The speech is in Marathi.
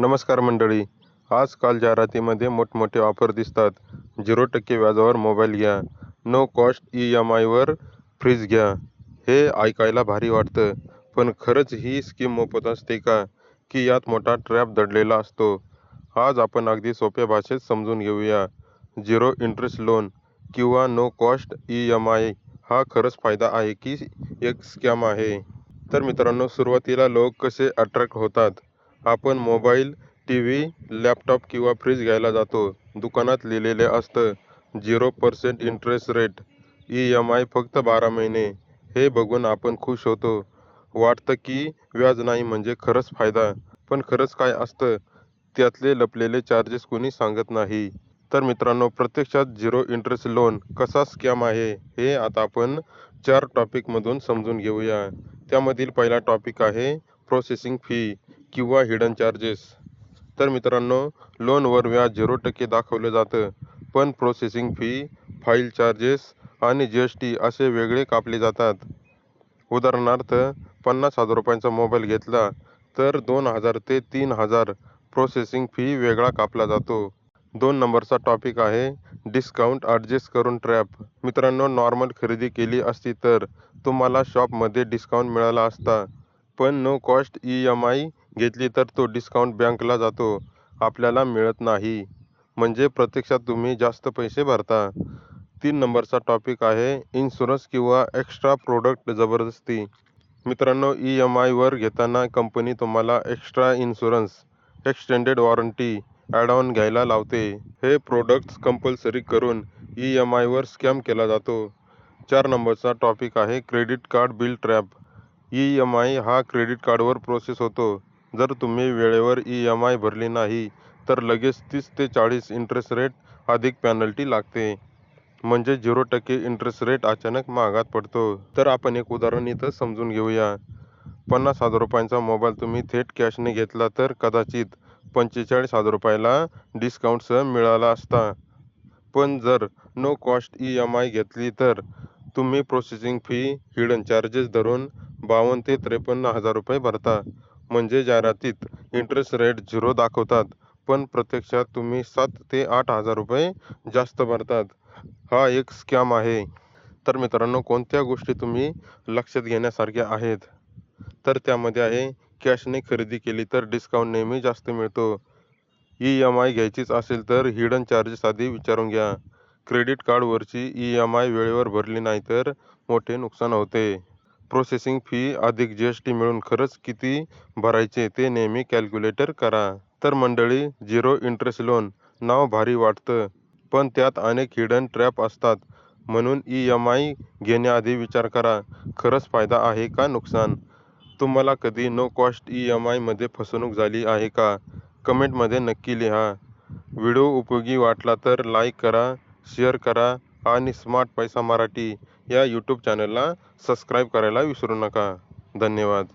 नमस्कार मंडळी. आजकाल जाहिरातीमध्ये मोठमोठे ऑफर दिसतात. झिरो टक्के व्याजावर मोबाईल घ्या. नो कॉस्ट ई एम आयवर फ्रीज घ्या. हे ऐकायला भारी वाटतं. पण खरंच ही स्कीम मोफत असते का? की यात मोठा ट्रॅप दडलेला असतो. आज आपण अगदी सोप्या भाषेत समजून घेऊया. झिरो इंटरेस्ट लोन किंवा no cost E M I हा खरंच फायदा आहे की एक स्कॅम आहे? तर मित्रांनो सुरुवातीला लोक कसे अट्रॅक्ट होतात? आपण मोबाईल टी व्ही लॅपटॉप किंवा फ्रीज घ्यायला जातो. दुकानात लिहिलेले असतं zero percent interest rate E M I फक्त बारा महिने. हे बघून आपण खुश होतो. वाटतं की व्याज नाही म्हणजे खरंच फायदा. पण खरंच काय असतं? त्यातले लपलेले चार्जेस कोणी सांगत नाही. तर मित्रांनो प्रत्यक्षात झिरो इंटरेस्ट लोन कसा स्कॅम आहे हे आता आपण चार टॉपिकमधून समजून घेऊया. त्यामधील पहिला टॉपिक आहे प्रोसेसिंग फी किंवा हिडन चार्जेस तर मित्रांनो लोनवर व्याज झिरो टक्के दाखवलं जातं. पण प्रोसेसिंग फी फाईल चार्जेस आणि जी एस टी असे वेगळे कापले जातात. उदाहरणार्थ पन्नास हजार रुपयांचा मोबाईल घेतला तर दोन हजार ते तीन हजार प्रोसेसिंग फी वेगळा कापला जातो. दोन नंबरचा टॉपिक आहे डिस्काउंट ॲडजस्ट करून ट्रॅप मित्रांनो नॉर्मल खरेदी केली असती तर तुम्हाला शॉपमध्ये डिस्काउंट मिळाला असता. पण no cost E M I घेतली तर तो डिस्काउंट बँकला जातो. आपल्याला मिळत नाही. म्हणजे प्रत्यक्षात तुम्ही जास्त पैसे भरता. तीन नंबरचा टॉपिक आहे इन्शुरन्स किंवा एक्स्ट्रा प्रोडक्ट जबरदस्ती. मित्रांनो ई एम आयवर घेताना कंपनी तुम्हाला extra insurance extended warranty add on घ्यायला लावते. हे प्रोडक्ट्स कंपल्सरी करून ई एम आयवर स्कॅम केला जातो. चार नंबरचा टॉपिक आहे credit card bill trap E M I हा क्रेडिट कार्डवर प्रोसेस होतो. जर तुम्ही वेळेवर ई एम आय भरली नाही तर लगेच तीस ते चाळीस इंटरेस्ट रेट अधिक पॅनल्टी लागते. म्हणजे झिरो टक्के इंटरेस्ट रेट अचानक महागात पडतो. तर आपण एक उदाहरण इथं समजून घेऊया. पन्नास हजार रुपयांचा मोबाईल तुम्ही थेट कॅशने घेतला तर कदाचित पंचेचाळीस हजार रुपयाला डिस्काउंटसह मिळाला असता. पण जर no cost E M I घेतली तर तुम्ही प्रोसेसिंग फी हिडन चार्जेस धरून बावन्न ते त्रेपन्न हजार रुपये भरता. म्हणजे जाहिरातीत इंटरेस्ट रेट झिरो दाखवतात पण प्रत्यक्षात तुम्ही सात ते आठ हजार रुपये जास्त भरतात. हा एक स्कॅम आहे. तर मित्रांनो कोणत्या गोष्टी तुम्ही लक्षात घेण्यासारख्या आहेत? तर त्यामध्ये आहे कॅशने खरेदी केली तर डिस्काउंट नेहमी जास्त मिळतो. ई एम आय घ्यायचीच असेल तर हिडन चार्जेस आधी विचारून घ्या. क्रेडिट कार्डवरची ई एम आय वेळेवर भरली नाही तर मोठे नुकसान होते. प्रोसेसिंग फी अधिक जी एस टी मिळून खरंच किती भरायचे ते नेहमी कॅल्क्युलेटर करा. तर मंडळी झिरो इंटरेस्ट लोन नाव भारी वाटतं पण त्यात अनेक हिडन ट्रॅप असतात. म्हणून ई एम आय घेण्याआधी विचार करा खरंच फायदा आहे का नुकसान? तुम्हाला कधी नो कॉस्ट ई एम आयमध्ये फसवणूक झाली आहे का? कमेंटमध्ये नक्की लिहा. व्हिडिओ उपयोगी वाटला तर लाईक करा शेअर करा आणि स्मार्ट पैसा मराठी या यूट्यूब चॅनलला सबस्क्राईब करायला विसरू नका. धन्यवाद.